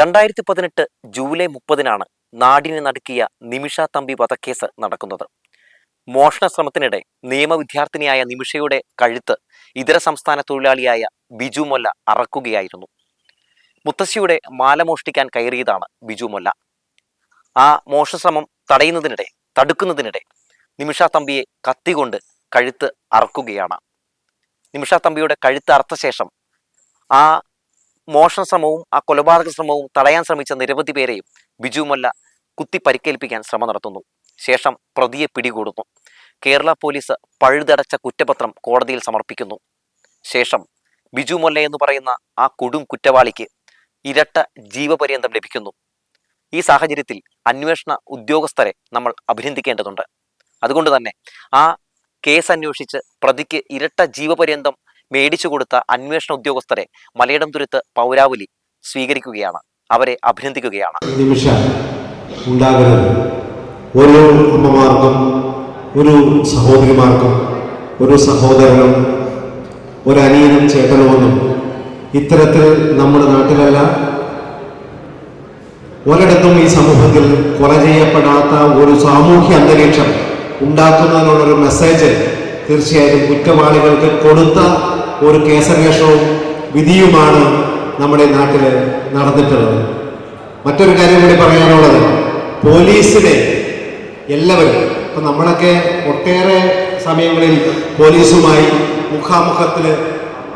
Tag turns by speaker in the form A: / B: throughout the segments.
A: രണ്ടായിരത്തി പതിനെട്ട് ജൂലൈ മുപ്പതിനാണ് നാടിനെ നടുക്കിയ നിമിഷ തമ്പി വധക്കേസ് നടക്കുന്നത്. മോഷണ ശ്രമത്തിനിടെ നിയമവിദ്യാർത്ഥിനിയായ നിമിഷയുടെ കഴുത്ത് ഇതര സംസ്ഥാന തൊഴിലാളിയായ ബിജു മൊല്ല അറക്കുകയായിരുന്നു. മുത്തശ്ശിയുടെ മാല മോഷ്ടിക്കാൻ കയറിയതാണ് ബിജു മൊല്ല. ആ മോഷണശ്രമം തടയുന്നതിനിടെ തടുക്കുന്നതിനിടെ നിമിഷ തമ്പിയെ കത്തികൊണ്ട് കഴുത്ത് അറക്കുകയാണ്. നിമിഷ തമ്പിയുടെ കഴുത്ത് അറുത്ത ശേഷം ആ മോഷണ ശ്രമവും ആ കൊലപാതക ശ്രമവും തടയാൻ ശ്രമിച്ച നിരവധി പേരെയും ബിജു മൊല്ല കുത്തി പരിക്കേൽപ്പിക്കാൻ ശ്രമം നടത്തുന്നു. ശേഷം പ്രതിയെ പിടികൂടുന്നു. കേരള പോലീസ് പഴുതടച്ച കുറ്റപത്രം കോടതിയിൽ സമർപ്പിക്കുന്നു. ശേഷം ബിജു മൊല്ല എന്ന് പറയുന്ന ആ കൊടും കുറ്റവാളിക്ക് ഇരട്ട ജീവപര്യന്തം ലഭിക്കുന്നു. ഈ സാഹചര്യത്തിൽ അന്വേഷണ ഉദ്യോഗസ്ഥരെ നമ്മൾ അഭിനന്ദിക്കേണ്ടതുണ്ട്. അതുകൊണ്ട് തന്നെ ആ കേസ് അന്വേഷിച്ച് പ്രതിക്ക് ഇരട്ട ജീവപര്യന്തം മേടിച്ചു കൊടുത്ത അന്വേഷണ ഉദ്യോഗസ്ഥരെ മലയിടം തുരുത്ത് പൗരാവലി സ്വീകരിക്കുകയാണ്. അവരെ അഭിനന്ദിക്കുകയാണ്.
B: ഓരോ അമ്മമാർക്കും ഒരു സഹോദരിമാർക്കും ഒരു സഹോദരനും ഒരനിയനും ചേട്ടനുമൊന്നും ഇത്തരത്തിൽ നമ്മുടെ നാട്ടിലല്ല. ഒരിടത്തും ഈ സമൂഹത്തിൽ കൊല ചെയ്യപ്പെടാത്ത ഒരു സാമൂഹ്യ അന്തരീക്ഷം ഉണ്ടാക്കുന്നതിനുള്ളൊരു മെസ്സേജ് തീർച്ചയായും കുറ്റവാളികൾക്ക് കൊടുത്ത ഒരു കേസന്വേഷണവും വിധിയുമാണ് നമ്മുടെ നാട്ടിൽ നടന്നിട്ടുള്ളത്. മറ്റൊരു കാര്യം കൂടി പറയാനുള്ളത്. പോലീസിനെ എല്ലാവരും ഇപ്പം നമ്മളൊക്കെ ഒട്ടേറെ സമയങ്ങളിൽ പോലീസുമായി മുഖാമുഖത്തിൽ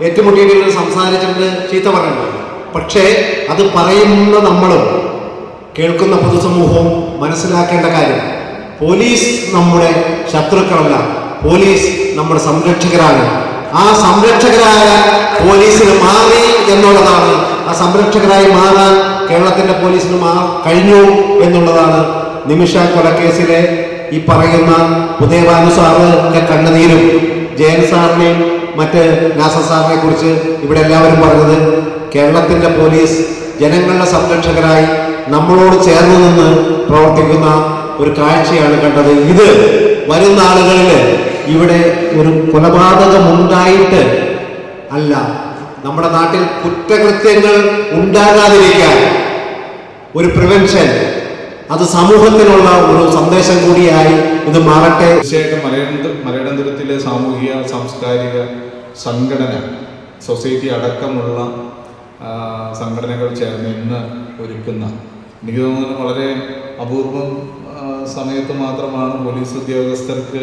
B: ഏറ്റുമുട്ടിയിട്ട് സംസാരിച്ചിട്ട് ചീത്ത പറഞ്ഞിട്ടുണ്ട്. പക്ഷേ അത് പറയുന്ന നമ്മളും കേൾക്കുന്ന പൊതുസമൂഹവും മനസ്സിലാക്കേണ്ട കാര്യം പോലീസ് നമ്മുടെ ശത്രുക്കളല്ല. പോലീസ് നമ്മുടെ സംരക്ഷകരാണ്. ആ സംരക്ഷകരായ പോലീസിന് മാറി എന്നുള്ളതാണ്. ആ സംരക്ഷകരായി മാറാൻ കേരളത്തിന്റെ പോലീസിന് മാ കഴിഞ്ഞു എന്നുള്ളതാണ് നിമിഷ കൊലക്കേസിലെ ഈ പറയുന്ന ഉദയഭാനു സാറിന്റെ കണ്ണുനീരും. ജയൻ സാറിനെയും മറ്റ് നാസർ സാറിനെ കുറിച്ച് ഇവിടെ എല്ലാവരും പറഞ്ഞത് കേരളത്തിന്റെ പോലീസ് ജനങ്ങളുടെ സംരക്ഷകരായി നമ്മളോട് ചേർന്ന് നിന്ന് പ്രവർത്തിക്കുന്ന ഒരു കാഴ്ചയാണ് കണ്ടത്. ഇത് വരുന്ന നാളുകളിൽ ഇവിടെ ഒരു കൊലപാതകമുണ്ടായിട്ട് അല്ല നമ്മുടെ നാട്ടിൽ കുറ്റകൃത്യങ്ങൾ ഉണ്ടാകാതിരിക്കാൻ ഒരു പ്രിവെൻഷൻ അത് സമൂഹത്തിനുള്ള ഒരു സന്ദേശം കൂടിയായി ഇത് മാറട്ടെ.
C: തീർച്ചയായിട്ടും മലയാള മലയാളത്തിലെ സാമൂഹിക സാംസ്കാരിക സംഘടന സൊസൈറ്റി അടക്കമുള്ള സംഘടനകൾ ചേർന്ന് ഇന്ന് ഒരുക്കുന്ന എനിക്ക് തോന്നുന്നു വളരെ അപൂർവം സമയത്ത് മാത്രമാണ് പോലീസ് ഉദ്യോഗസ്ഥർക്ക്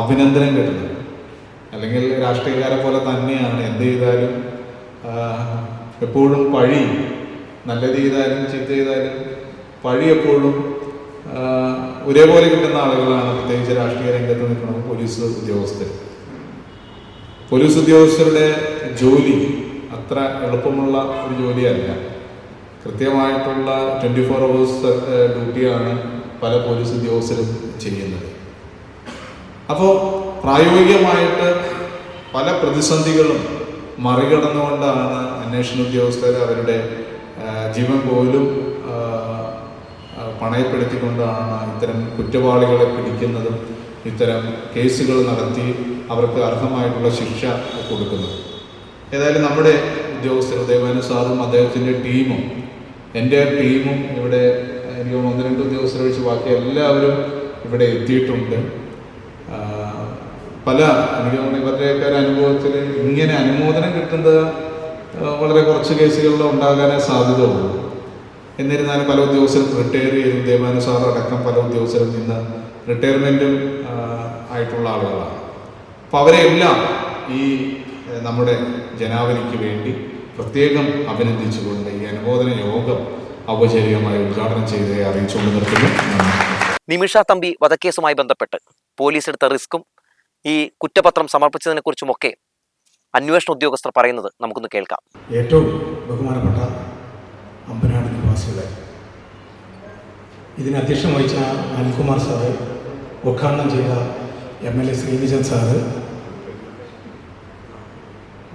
C: അഭിനന്ദനം കിട്ടുന്നത് അല്ലെങ്കിൽ രാഷ്ട്രീയക്കാരെ പോലെ തന്നെയാണ് എന്ത് ചെയ്താലും എപ്പോഴും പഴി നല്ലത് ചെയ്താലും ചീത്ത ചെയ്താലും പഴി എപ്പോഴും ഒരേപോലെ കിട്ടുന്ന ആളുകളാണ് പ്രത്യേകിച്ച് രാഷ്ട്രീയ രംഗത്ത് നിൽക്കുന്നത് പോലീസ് ഉദ്യോഗസ്ഥർ. പോലീസ് ഉദ്യോഗസ്ഥരുടെ ജോലി അത്ര എളുപ്പമുള്ള ഒരു ജോലിയല്ല. കൃത്യമായിട്ടുള്ള ട്വന്റി ഫോർ അവേഴ്സ് ഡ്യൂട്ടിയാണ് പല പോലീസ് ഉദ്യോഗസ്ഥരും ചെയ്യുന്നത്. അപ്പോൾ പ്രായോഗികമായിട്ട് പല പ്രതിസന്ധികളും മറികടന്നുകൊണ്ടാണ് അന്വേഷണ ഉദ്യോഗസ്ഥർ അവരുടെ ജീവൻ പോലും പണയപ്പെടുത്തിക്കൊണ്ടാണ് ഇത്തരം കുറ്റവാളികളെ പിടിക്കുന്നതും ഇത്തരം കേസുകൾ നടത്തി അവർക്ക് അർഹമായിട്ടുള്ള ശിക്ഷ കൊടുക്കുന്നത്. ഏതായാലും നമ്മുടെ ഉദ്യോഗസ്ഥർ സാറും അദ്ദേഹത്തിന്റെ ടീമും എന്റെ ടീമും ഇവിടെ എനിക്ക് ഒന്ന് രണ്ട് ഉദ്യോഗസ്ഥരെ ഒഴിച്ച് ബാക്കി എല്ലാവരും ഇവിടെ എത്തിയിട്ടുണ്ട്. പല എനിക്ക് തോന്നുന്നു ഇവരുടെയൊക്കെ ഒരു അനുഭവത്തിൽ ഇങ്ങനെ അനുമോദനം കിട്ടുന്നത് വളരെ കുറച്ച് കേസുകളിൽ ഉണ്ടാകാനേ സാധ്യത ഉള്ളൂ എന്നിരുന്നാലും പല ഉദ്യോഗസ്ഥരും റിട്ടയർ ചെയ്തു. ദേവാനുസാർ അടക്കം പല ഉദ്യോഗസ്ഥരും നിന്ന് റിട്ടയർമെന്റും ആയിട്ടുള്ള ആളുകളാണ്. അപ്പോൾ അവരെയെല്ലാം ഈ നമ്മുടെ ജനാവലിക്ക് വേണ്ടി പ്രത്യേകം അഭിനന്ദിച്ചുകൊണ്ട് ഈ അനുമോദന യോഗം ഔപചാരികമായി ഉദ്ഘാടനം ചെയ്ത് അറിയിച്ചുകൊണ്ട് നിർത്തുന്നു.
A: നിമിഷ തമ്പി വധക്കേസുമായി ബന്ധപ്പെട്ട് പോലീസ് എടുത്ത റിസ്ക്കും ഈ കുറ്റപത്രം സമർപ്പിച്ചതിനെ കുറിച്ചുമൊക്കെ അന്വേഷണ ഉദ്യോഗസ്ഥർ പറയുന്നത് നമുക്കൊന്ന് കേൾക്കാം.
D: ഏറ്റവും ബഹുമാനപ്പെട്ട അമ്പനാട് നിവാസികളെ ഇതിന് അധ്യക്ഷം വഹിച്ച അനിൽകുമാർ സാറ് ഉദ്ഘാടനം ചെയ്ത M L A Srivijan sir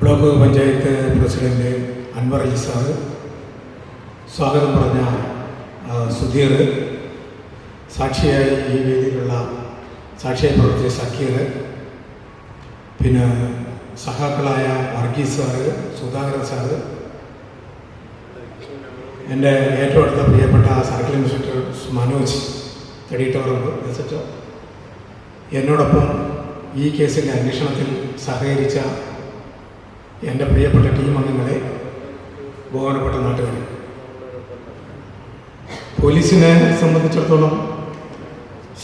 D: block panchayat president Anwar Ali sir സ്വാഗതം പറഞ്ഞ സുധീർ സാക്ഷിയായി ഈ വേദിയിലുള്ള സാക്ഷിയായി പ്രവർത്തിച്ച സക്കീർ പിന്നെ സഹാക്കളായ വർഗീസ് സാറ് സുധാകരൻ സാറ് എന്റെ ഏറ്റവും അടുത്ത പ്രിയപ്പെട്ട സർക്കിൾ ഇൻസ്പെക്ടർ മനോജ് തെടിയിട്ടവറുണ്ട് എസ് എന്നോടൊപ്പം ഈ കേസിന്റെ അന്വേഷണത്തിൽ സഹകരിച്ച എന്റെ പ്രിയപ്പെട്ട ടീം അംഗങ്ങളെ ബഹുമാനപ്പെട്ട നാട്ടുകാർ പോലീസിനെ സംബന്ധിച്ചിടത്തോളം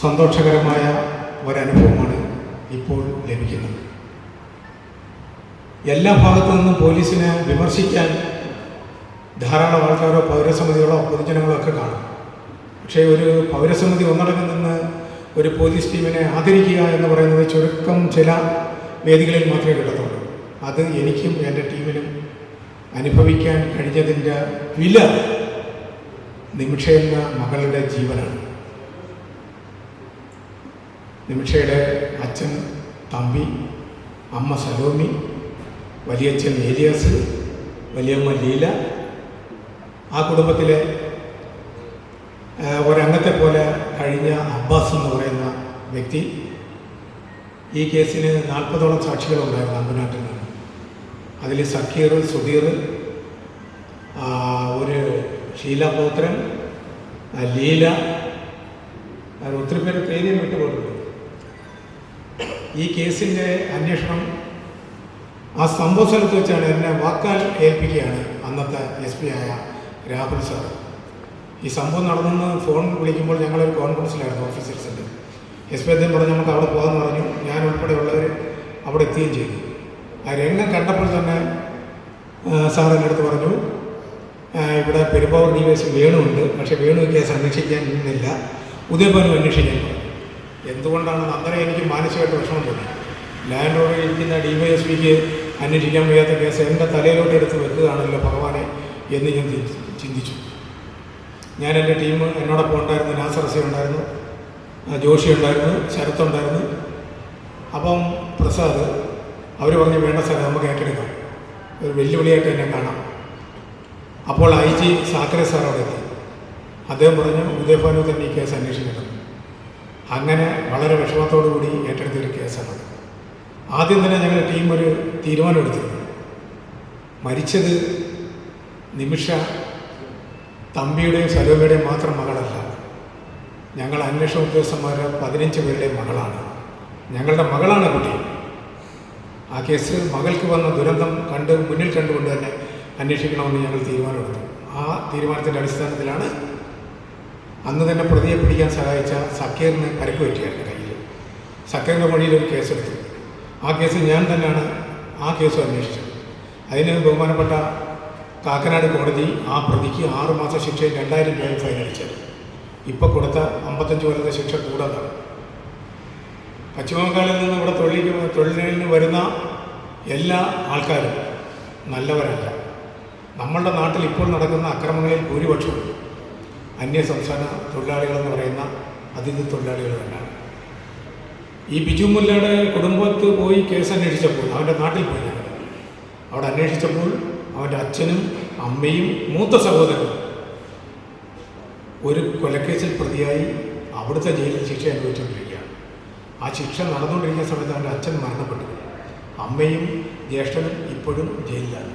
D: സന്തോഷകരമായ ഒരനുഭവമാണ് ഇപ്പോൾ ലഭിക്കുന്നത്. എല്ലാ ഭാഗത്തു നിന്നും പോലീസിനെ വിമർശിക്കാൻ ധാരാളം ആൾക്കാരോ പൗരസമിതികളോ പൊതുജനങ്ങളോ ഒക്കെ കാണും. പക്ഷേ ഒരു പൗരസമിതി ഒന്നടങ്കം നിന്ന് ഒരു പോലീസ് ടീമിനെ ആദരിക്കുക എന്ന് പറയുന്നത് ചുരുക്കം ചില വേദികളിൽ മാത്രമേ കിട്ടത്തുള്ളൂ. അത് എനിക്കും എന്റെ ടീമിനും അനുഭവിക്കാൻ കഴിഞ്ഞതിന്റെ വില നിമിഷ എന്ന മകളുടെ ജീവനാണ്. നിമിഷയുടെ അച്ഛൻ തമ്പി അമ്മ സലോമി വലിയച്ഛൻ ഏലിയാസ് വലിയമ്മ ലീല ആ കുടുംബത്തിലെ ഒരംഗത്തെ പോലെ കഴിഞ്ഞ അബ്ബാസ് എന്ന് പറയുന്ന വ്യക്തി ഈ കേസിന് നാൽപ്പതോളം സാക്ഷികളുണ്ടായിരുന്നു അമ്പനാട്ടിൽ നിന്ന്. അതിൽ സക്കീർ സുധീർ ഒരു ഷീലാപൗത്രൻ ലീല ഒത്തിരി പേര് പേര് വിട്ടുപോയിട്ടുണ്ട് ഈ കേസിന്റെ അന്വേഷണം ആ സംഭവ സ്ഥലത്ത് വെച്ചാണ് എന്നെ വാക്കാൽ ഏൽപ്പിക്കുകയാണ് അന്നത്തെ എസ് പി ആയ രാഹുൽ സാർ. ഈ സംഭവം നടന്നെന്ന് ഫോൺ വിളിക്കുമ്പോൾ ഞങ്ങളൊരു കോൺഫറൻസിലായിരുന്നു ഓഫീസേഴ്സിന്റെ. എസ് പി അദ്ദേഹം പറഞ്ഞു നമുക്ക് അവിടെ പോകാമെന്ന് പറഞ്ഞു. ഞാൻ ഉൾപ്പെടെയുള്ളവർ അവിടെ എത്തുകയും ചെയ്തു. ആ രംഗം കണ്ടപ്പോൾ തന്നെ സാറിന്റെ അടുത്ത് പറഞ്ഞു ഇവിടെ പെരുമ്പാവൂർ ഡി വൈസ് വേണുണ്ട്. പക്ഷേ വേണു സംരക്ഷിക്കാൻ നിന്നില്ല. ഉദയഭാനു അന്വേഷിക്കാൻ എന്തുകൊണ്ടാണ് അന്നേരം എനിക്ക് മാനസികമായിട്ട് വിഷമം തോന്നി. ലാൻഡ് ഓവർ ഇരിക്കുന്ന ഡി വൈ എസ് പിക്ക് അന്വേഷിക്കാൻ വയ്യാത്ത കേസ് എന്റെ തലയിലോട്ട് എടുത്ത് വെക്കുകയാണല്ലോ ഭഗവാനെ എന്ന് ഞാൻ ചിന്തിച്ചു. ഞാൻ എന്റെ ടീം എന്നോടൊപ്പം ഉണ്ടായിരുന്നു. നാസറസി ഉണ്ടായിരുന്നു. ജോഷി ഉണ്ടായിരുന്നു. ശരത്ത് ഉണ്ടായിരുന്നു. അപ്പം പ്രസാദ് അവർ പറഞ്ഞ് വേണ്ട സാർ നമുക്ക് ഏറ്റെടുക്കാം. ഒരു വെല്ലുവിളിയായിട്ട് എന്നെ കാണാം. അപ്പോൾ ഐ ജി സാക്കറെ സാർ അവിടെ എത്തി. അദ്ദേഹം പറഞ്ഞു ഉദയഭാനു തന്നെ ഈ കേസ് അന്വേഷിക്കണം. അങ്ങനെ വളരെ വിഷമത്തോടു കൂടി ഏറ്റെടുത്തൊരു കേസാണ് ആദ്യം തന്നെ ഞങ്ങൾ ടീം ഒരു തീരുമാനമെടുത്തിരുന്നു മരിച്ചത് നിമിഷ തമ്പിയുടെയും സലോമയുടെയും മാത്രം മകളല്ല. ഞങ്ങൾ അന്വേഷണ ഉദ്യോഗസ്ഥന്മാർ പതിനഞ്ച് പേരുടെ മകളാണ്. ഞങ്ങളുടെ മകളാണ് കുട്ടി. ആ കേസ് മകൾക്ക് വന്ന ദുരന്തം കണ്ട് മുന്നിൽ കണ്ടുകൊണ്ട് തന്നെ അന്വേഷിക്കണമെന്ന് ഞങ്ങൾ തീരുമാനമെടുത്തു. ആ തീരുമാനത്തിന്റെ അടിസ്ഥാനത്തിലാണ് അന്ന് തന്നെ പ്രതിയെ പിടിക്കാൻ സഹായിച്ച സക്കീറിനെ പരക്ക് പറ്റിയായിരുന്നു കയ്യിൽ. സക്കീറിന്റെ മൊഴിയിൽ ഒരു കേസെടുത്തു. ആ കേസ് ഞാൻ തന്നെയാണ് ആ കേസ് അന്വേഷിച്ചത്. അതിന് ബഹുമാനപ്പെട്ട കാക്കനാട് കോടതി ആ പ്രതിക്ക് ആറുമാസം മാസ ശിക്ഷയും രണ്ടായിരം രൂപയും ഫൈൻ അടിച്ചത്. ഇപ്പോൾ കൊടുത്ത അമ്പത്തഞ്ച് കൊല്ലത്തെ ശിക്ഷ കൂടാതാണ്. പശ്ചിമബംഗാളിൽ നിന്ന് ഇവിടെ തൊഴിലിക്ക് തൊഴിലിന് വരുന്ന എല്ലാ ആൾക്കാരും നല്ലവരല്ല. നമ്മളുടെ നാട്ടിൽ ഇപ്പോൾ നടക്കുന്ന അക്രമങ്ങളിൽ ഭൂരിപക്ഷവും അന്യ സംസ്ഥാന തൊഴിലാളികളെന്ന് പറയുന്ന അതിഥി തൊഴിലാളികൾ തന്നെയാണ്. ഈ ബിജു മുല്ലയുടെ കുടുംബത്ത് പോയി കേസ് അന്വേഷിച്ചപ്പോൾ അവന്റെ നാട്ടിൽ പോയി. അവിടെ അന്വേഷിച്ചപ്പോൾ അവന്റെ അച്ഛനും അമ്മയും മൂത്ത സഹോദരനും ഒരു കൊലക്കേസിൽ പ്രതിയായി അവിടുത്തെ ജയിലിൽ ശിക്ഷ അനുഭവിച്ചുകൊണ്ടിരിക്കുകയാണ്. ആ ശിക്ഷ നടന്നുകൊണ്ടിരിക്കുന്ന സമയത്ത് അവന്റെ അച്ഛൻ മരണപ്പെട്ടു. അമ്മയും ജ്യേഷ്ഠനും ഇപ്പോഴും ജയിലിലാണ്.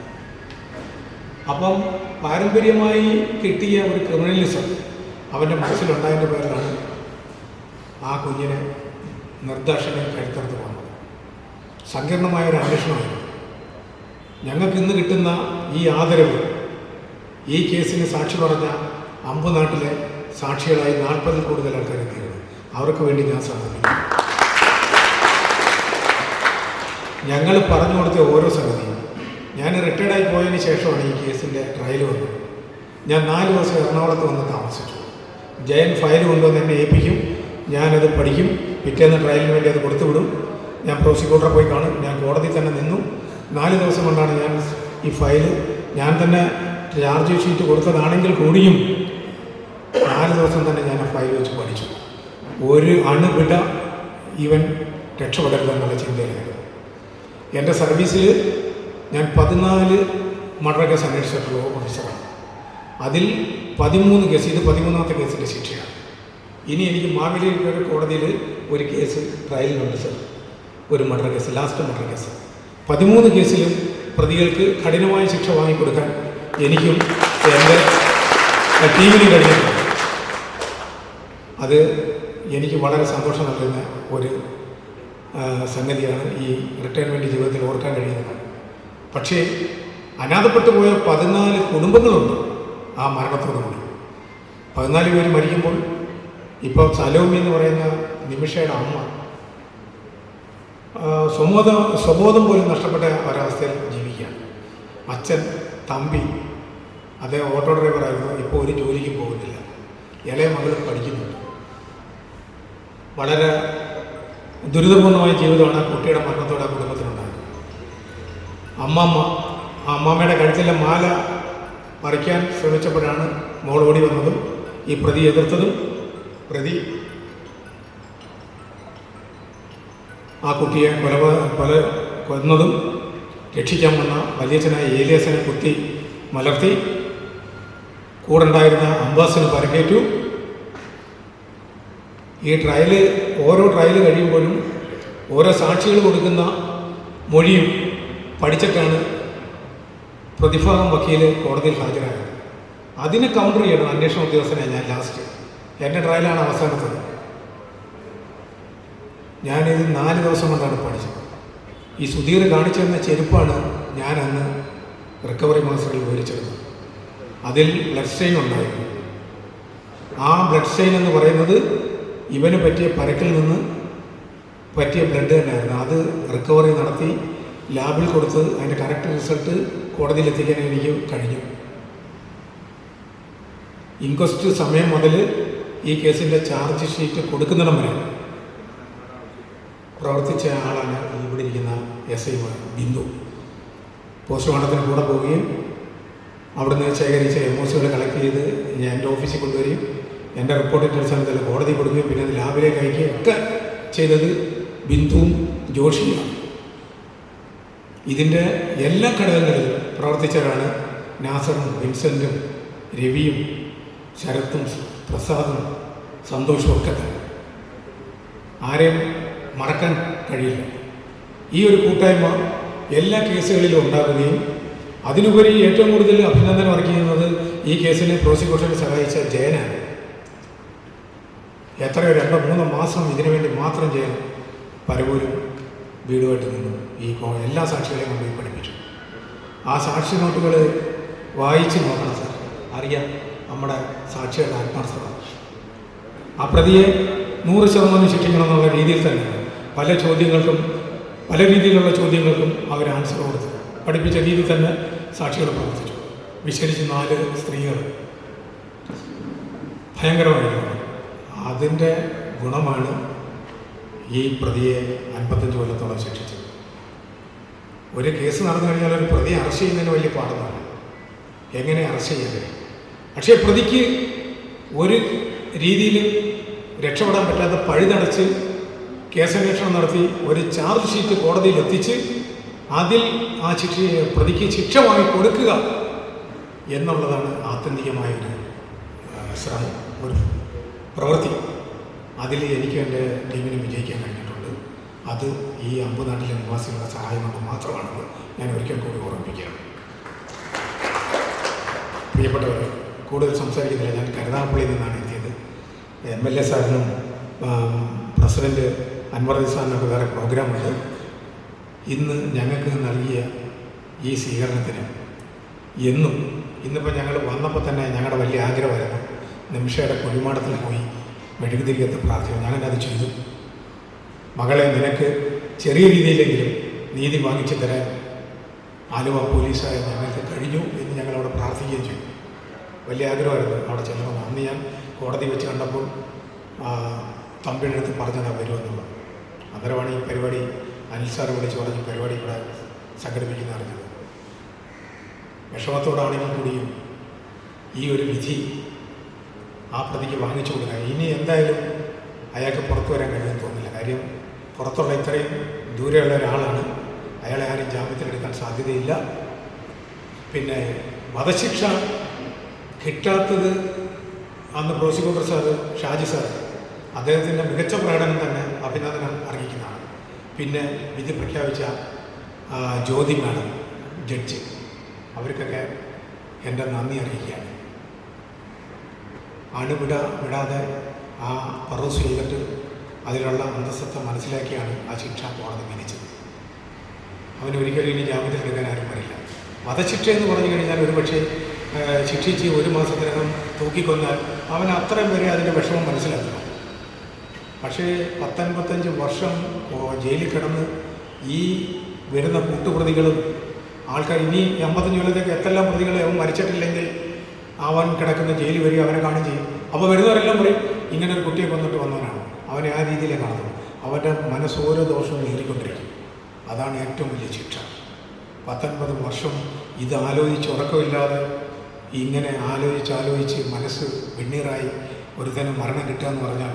D: അപ്പം പാരമ്പര്യമായി കിട്ടിയ ഒരു ക്രിമിനലിസം അവന്റെ മനസ്സിലുണ്ടായതിന്റെ പേരിലാണ് ആ കുഞ്ഞിനെ നിർദാക്ഷനെ കഴുത്തറുത്ത് വന്നത് സങ്കീർണമായ ഒരു അന്വേഷണമായിരുന്നു. ഞങ്ങൾക്ക് ഇന്ന് കിട്ടുന്ന ഈ ആദരവ് ഈ കേസിന് സാക്ഷി പറഞ്ഞ അമ്പ് നാട്ടിലെ സാക്ഷികളായി നാൽപ്പതിൽ കൂടുതൽ ആൾക്കാർ എത്തിയിരുന്നു അവർക്ക് വേണ്ടി ഞാൻ സമർപ്പിക്കുന്നു ഞങ്ങൾ പറഞ്ഞു കൊടുത്ത ഓരോ സംഗതിയും ഞാൻ റിട്ടയർഡായി പോയതിന് ശേഷമാണ് ഈ കേസിന്റെ ട്രയൽ വന്നത്. ഞാൻ നാല് ദിവസം എറണാകുളത്ത് വന്ന് താമസിച്ചു. ജയൻ ഫയൽ കൊണ്ടുവന്ന് എന്നെ ഏൽപ്പിക്കും. ഞാനത് പഠിക്കും. പിറ്റേന്ന് ട്രയലിന് വേണ്ടി അത് കൊടുത്തു വിടും. ഞാൻ പ്രോസിക്യൂട്ടറെ പോയി കാണും. ഞാൻ കോടതി തന്നെ നിന്നു. നാല് ദിവസം കൊണ്ടാണ് ഞാൻ ഈ ഫയൽ ഞാൻ തന്നെ ചാർജ് ഷീറ്റ് കൊടുത്തതാണെങ്കിൽ കൂടിയും നാല് ദിവസം തന്നെ ഞാൻ ആ ഫയൽ വെച്ച് പഠിച്ചു. ഒരു അണുവിട ഇവൻ രക്ഷപ്പെടരുതെന്നുള്ള ചിന്തയിലായിരുന്നു. എന്റെ സർവീസിൽ ഞാൻ പതിനാല് മർഡർ കേസ് ഓഫീസറാണ് അതിൽ പതിമൂന്ന് കേസ് ഇത് പതിമൂന്നാമത്തെ കേസിന്റെ ശിക്ഷയാണ്. ഇനി എനിക്ക് മാവേലി കോടതിയിൽ ഒരു കേസ് ട്രയലിനുണ്ട് സർ. ഒരു murder case last murder case. പതിമൂന്ന് കേസിലും പ്രതികൾക്ക് കഠിനമായ ശിക്ഷ വാങ്ങിക്കൊടുക്കാൻ എനിക്കും എന്റെ ടീമിന് കഴിഞ്ഞിട്ടുണ്ട്. അത് എനിക്ക് വളരെ സന്തോഷം നൽകുന്ന ഒരു സംഗതിയാണ് ഈ റിട്ടയർമെന്റ് ജീവിതത്തിൽ ഓർക്കാൻ കഴിയുന്നത്. പക്ഷേ അനാഥപ്പെട്ടു പോയ പതിനാല് കുടുംബങ്ങളുണ്ട് ആ മരണത്തോടുകൂടി പതിനാല് പേര് മരിക്കുമ്പോൾ ഇപ്പോൾ സലോമി എന്ന് പറയുന്ന നിമിഷയുടെ അമ്മ സ്വബോധം സ്വബോധം പോലും നഷ്ടപ്പെട്ട ഒരവസ്ഥയിൽ ജീവിക്കുകയാണ്. അച്ഛൻ തമ്പി അദ്ദേഹം ഓട്ടോ ഡ്രൈവറായിരുന്നു ഇപ്പോൾ ഒരു ജോലിക്ക് പോകുന്നില്ല. ഇളയ മകൾ പഠിക്കുന്നുണ്ട്. വളരെ ദുരിതപൂർണമായ ജീവിതമാണ് കുട്ടിയുടെ മരണത്തോടെ കുടുംബത്തിനുണ്ടായത് അമ്മമ്മ ആ അമ്മമ്മയുടെ കഴുത്തിലെ മാല പറിക്കാൻ ശ്രമിച്ചപ്പോഴാണ് മോൾ ഓടി വന്നതും ഈ പ്രതി എതിർത്തതും. പ്രതി ആ കുട്ടിയെ കൊല കൊല കൊന്നതും രക്ഷിക്കാൻ വന്ന വലിയച്ഛനായ ഏലിയസനെ കുത്തി മലർത്തി. കൂടെ ഉണ്ടായിരുന്ന അംബാസിന് പരക്കേറ്റു. ഈ ട്രയൽ ഓരോ ട്രയൽ കഴിയുമ്പോഴും ഓരോ സാക്ഷികൾ കൊടുക്കുന്ന മൊഴിയും പഠിച്ചിട്ടാണ് പ്രതിഭാഗം വക്കീൽ കോടതിയിൽ ഹാജരായത്. അതിനെ കൗണ്ടർ ചെയ്യണം അന്വേഷണ ഉദ്യോഗസ്ഥനെ ഞാൻ ലാസ്റ്റ് എന്റെ ട്രയലാണ് അവസാനത്തത് ഞാനിത് നാല് ദിവസം കൊണ്ടാണ് പഠിച്ചത്. ഈ സുധീർ കാണിച്ചു തന്ന ചെരുപ്പാണ് ഞാൻ അന്ന് റിക്കവറി മാസ്റ്ററിൽ വിവരിച്ചത് അതിൽ ബ്ലഡ് സ്റ്റെയിൻ ഉണ്ടായിരുന്നു. ആ ബ്ലഡ് സ്റ്റെയിൻ എന്ന് പറയുന്നത് ഇവന് പറ്റിയ പരക്കിൽ നിന്ന് പറ്റിയ ബ്ലഡ് തന്നെയായിരുന്നു. അത് റിക്കവറി നടത്തി ലാബിൽ കൊടുത്ത് അതിന്റെ കറക്റ്റ് റിസൾട്ട് കോടതിയിൽ എത്തിക്കാൻ എനിക്ക് കഴിഞ്ഞു. ഇൻക്വസ്റ്റ് സമയം മുതൽ ഈ കേസിന്റെ ചാർജ് ഷീറ്റ് കൊടുക്കുന്നിടം വരെ പ്രവർത്തിച്ച ആളാണ് ഇവിടെ ഇരിക്കുന്ന എസ് ഐ ബിന്ദു. പോസ്റ്റ്മോർട്ടത്തിന് കൂടെ പോവുകയും അവിടുന്ന് ശേഖരിച്ച എം ഒ സികൾ കളക്ട് ചെയ്ത് ഞാൻ എന്റെ ഓഫീസിൽ കൊണ്ടുവരികയും എന്റെ റിപ്പോർട്ടിന്റെ അടിസ്ഥാനത്തിൽ കോടതി കൊടുക്കുകയും പിന്നെ ലാബിലേക്ക് അയക്കുകയും ഒക്കെ ചെയ്തത് ബിന്ദുവും ജോഷിയാണ് ഇതിന്റെ എല്ലാ ഘടകങ്ങളിലും പ്രവർത്തിച്ചവരാണ് നാസറും വിൻസെന്റും രവിയും ശരത്തും പ്രസാദും സന്തോഷവും ഒക്കെ തന്നെ. ആരെയും മറക്കാൻ കഴിയില്ല. ഈ ഒരു കൂട്ടായ്മ എല്ലാ കേസുകളിലും ഉണ്ടാകുകയും അതിനുപരി ഏറ്റവും കൂടുതൽ അഭിനന്ദനം അർഹിക്കുന്നത് ഈ കേസിനെ പ്രോസിക്യൂഷനെ സഹായിച്ച ജയനാണ്. എത്രയോ രണ്ടോ മൂന്നോ മാസം ഇതിനുവേണ്ടി മാത്രം ജയൻ പലപോലും വീടുമായിട്ട് നിന്നു ഈ എല്ലാ സാക്ഷികളെയും കൊണ്ടുപോയി പഠിപ്പിച്ചു. ആ സാക്ഷി നോട്ടുകൾ വായിച്ച് നോക്കണം സാർ. അറിയാം നമ്മുടെ സാക്ഷിയുടെ ആത്മാർത്ഥത. ആ പ്രതിയെ നൂറ് ശതമാനം ശിക്ഷിക്കണമെന്നുള്ള രീതിയിൽ തന്നെ പല ചോദ്യങ്ങൾക്കും പല രീതിയിലുള്ള ചോദ്യങ്ങൾക്കും അവർ ആൻസർ കൊടുത്തു പഠിപ്പിച്ച രീതിയിൽ തന്നെ സാക്ഷികൾ പ്രവർത്തിച്ചു. വിശേഷിച്ച് നാല് സ്ത്രീകൾ. ഭയങ്കരമായിരുന്നു. അതിന്റെ ഗുണമാണ് ഈ പ്രതിയെ അൻപത്തഞ്ച് കൊല്ലത്തോളം ശിക്ഷിച്ചത് ഒരു കേസ് നടന്നു കഴിഞ്ഞാൽ ഒരു പ്രതിയെ അറസ്റ്റ് ചെയ്യുന്നതിന് വലിയ പാടുന്നതാണ് എങ്ങനെ അറസ്റ്റ് ചെയ്യാൻ പക്ഷേ പ്രതിക്ക് ഒരു രീതിയിൽ രക്ഷപ്പെടാൻ പറ്റാത്ത പഴുതടച്ച് കേസന്വേഷണം നടത്തി ഒരു ചാർജ് ഷീറ്റ് കോടതിയിൽ എത്തിച്ച് അതിൽ ആ ശിക്ഷ പ്രതിക്ക് ശിക്ഷ വാങ്ങി കൊടുക്കുക എന്നുള്ളതാണ് ആത്യന്തികമായ ഒരു ആ, ശ്രമം ഒരു പ്രവൃത്തി. അതിൽ എനിക്ക് എന്റെ ടീമിന് വിജയിക്കാൻ കഴിഞ്ഞിട്ടുണ്ട്. അത് ഈ അമ്പുനാട്ടിലെ നിവാസികളുടെ സഹായം കൊണ്ട് മാത്രമാണെന്ന് ഞാൻ ഒരിക്കൽ കൂടി ഓർമ്മിപ്പിക്കുകയാണ്. പ്രിയപ്പെട്ടവർ കൂടുതൽ സംസാരിക്കുന്നില്ല. ഞാൻ കരുനാഗപ്പള്ളിയിൽ നിന്നാണ് എത്തിയത്. എം എൽ എ സാറിനും പ്രസിഡന്റ് അൻവർ സാറിനൊക്കെ വേറെ പ്രോഗ്രാമുണ്ട്. ഇന്ന് ഞങ്ങൾക്ക് നൽകിയ ഈ സ്വീകരണത്തിന് എന്നും ഇന്നിപ്പോൾ ഞങ്ങൾ വന്നപ്പോൾ തന്നെ ഞങ്ങളുടെ വലിയ ആഗ്രഹമായിരുന്നു. നിമിഷയുടെ കുഴിമാടത്തിൽ പോയി മെഴുകുതിരികത്ത് പ്രാർത്ഥിക്കും ഞാനത് ചെയ്തു? മകളെ നിനക്ക് ചെറിയ രീതിയിലെങ്കിലും നീതി വാങ്ങിച്ചു തരാൻ ആലുവ പോലീസായ ഞങ്ങൾക്ക് കഴിഞ്ഞു എന്ന് ഞങ്ങളവിടെ പ്രാർത്ഥിക്കുകയും ചെയ്തു. വലിയ ആഗ്രഹമായിരുന്നു അവിടെ ചെല്ലണം അന്ന് ഞാൻ കോടതി വെച്ച് കണ്ടപ്പോൾ തമ്പിയുടെ അടുത്ത് പറഞ്ഞതാണ് വരുമെന്നുള്ളത് അന്നേരമാണ് ഈ പരിപാടി അനിൽ സാർ വിളിച്ച് പറഞ്ഞ് പരിപാടി ഇവിടെ സംഘടിപ്പിക്കുന്ന അറിഞ്ഞത്. വിഷമത്തോടാണെങ്കിൽ കൂടിയും ഈ ഒരു വിധി ആ പ്രതിക്ക് വാങ്ങിച്ചു കൊടുക്കുക ഇനി എന്തായാലും അയാൾക്ക് പുറത്തു വരാൻ കഴിയുമെന്ന് തോന്നില്ല കാര്യം പുറത്തുള്ള ഇത്രയും ദൂരെയുള്ള ഒരാളാണ്. അയാളെ ആരും ജാമ്യത്തിലെടുക്കാൻ സാധ്യതയില്ല. പിന്നെ വധശിക്ഷ കിട്ടാത്തത് അന്ന് പ്രോസിക്യൂട്ടർ സാറ് ഷാജി സാർ അദ്ദേഹത്തിന്റെ മികച്ച പ്രകടനം തന്നെ അഭിനന്ദനം അറിയിക്കുന്നതാണ് പിന്നെ വിധി പ്രഖ്യാപിച്ച ജ്യോതി മാഡം ജഡ്ജ്. അവർക്കൊക്കെ എന്റെ നന്ദി അറിയിക്കുകയാണ്. അണുവിട വിടാതെ ആ പറൂസ് ചെയ്തിട്ട് അതിലുള്ള അന്തസ്സത്തെ മനസ്സിലാക്കിയാണ് ആ ശിക്ഷ കോടതി വിധിച്ചത്. അവന് ഒരിക്കലും ഇനി ജാമ്യത്തിലെടുക്കാൻ ആരും വരില്ല. വധശിക്ഷ എന്ന് പറഞ്ഞു കഴിഞ്ഞാൽ ഒരുപക്ഷെ ശിക്ഷിച്ച് ഒരു മാസത്തിനകം തൂക്കിക്കൊന്നാൽ അവൻ അത്രയും വരെ അതിന്റെ വിഷമം മനസ്സിലാക്കണം. പക്ഷേ പത്തൊൻപത്തഞ്ച് വർഷം ജയിലിൽ കിടന്ന് ഈ വരുന്ന കൂട്ടുപ്രതികളും ആൾക്കാർ ഇനി അമ്പത്തഞ്ച് കൊല്ലത്തേക്ക് എത്തെല്ലാം പ്രതികളെ അവൻ മരിച്ചിട്ടില്ലെങ്കിൽ അവൻ കിടക്കുന്ന ജയിലിൽ വരിക അവനെ കാണിച്ചു അപ്പോൾ വരുന്നവരെല്ലാം പറയും ഇങ്ങനെ ഒരു കുട്ടിയെ കൊന്നിട്ട് വന്നവനാണ്. അവനെ ആ രീതിയിലേ കാണുന്നത് അവന്റെ മനസ്സോരോ ദോഷവും നേടിക്കൊണ്ടിരിക്കും. അതാണ് ഏറ്റവും വലിയ ശിക്ഷ. പത്തൊൻപത് വർഷം ഇത് ആലോചിച്ച് ഉറക്കമില്ലാതെ ഇങ്ങനെ ആലോചിച്ച് ആലോചിച്ച് മനസ്സ് വെണ്ണീറായി ഒരുത്തന് മരണം കിട്ടുക എന്ന് പറഞ്ഞാൽ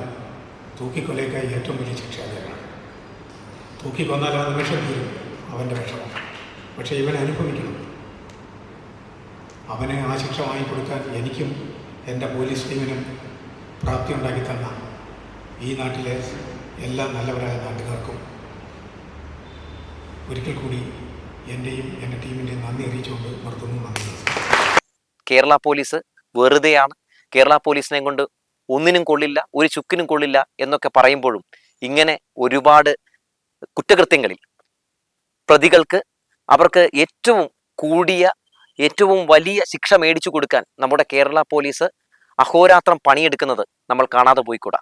D: തൂക്കിക്കൊലയ്ക്കായി ഏറ്റവും വലിയ ശിക്ഷ അദ്ദേഹമാണ് തൂക്കിക്കൊന്നാൽ ആ നിമിഷം തീരും അവന്റെ വിഷമം. പക്ഷേ ഇവൻ അനുഭവിക്കണം. അവനെ ആ ശിക്ഷ വാങ്ങിക്കൊടുക്കാൻ എനിക്കും എന്റെ പോലീസ് ടീമിനും പ്രാപ്തി ഉണ്ടാക്കി തന്ന ഈ നാട്ടിലെ എല്ലാ നല്ലവരായ നാട്ടുകാർക്കും ഒരിക്കൽ കൂടി എന്റെയും എന്റെ ടീമിന്റെയും നന്ദി അറിയിച്ചുകൊണ്ട് നിർത്തുന്നു നന്ദി.
A: കേരള പോലീസ് വെറുതെയാണ്. കേരള പോലീസിനെ കൊണ്ട് ഒന്നിനും കൊള്ളില്ല ഒരു ചുക്കിനും കൊള്ളില്ല എന്നൊക്കെ പറയുമ്പോഴും ഇങ്ങനെ ഒരുപാട് കുറ്റകൃത്യങ്ങളിൽ പ്രതികൾക്ക് അവർക്ക് ഏറ്റവും കൂടിയ ഏറ്റവും വലിയ ശിക്ഷ മേടിച്ചു കൊടുക്കാൻ നമ്മുടെ കേരള പോലീസ് അഹോരാത്രം പണിയെടുക്കുന്നത് നമ്മൾ കാണാതെ പോയിക്കൂടാ.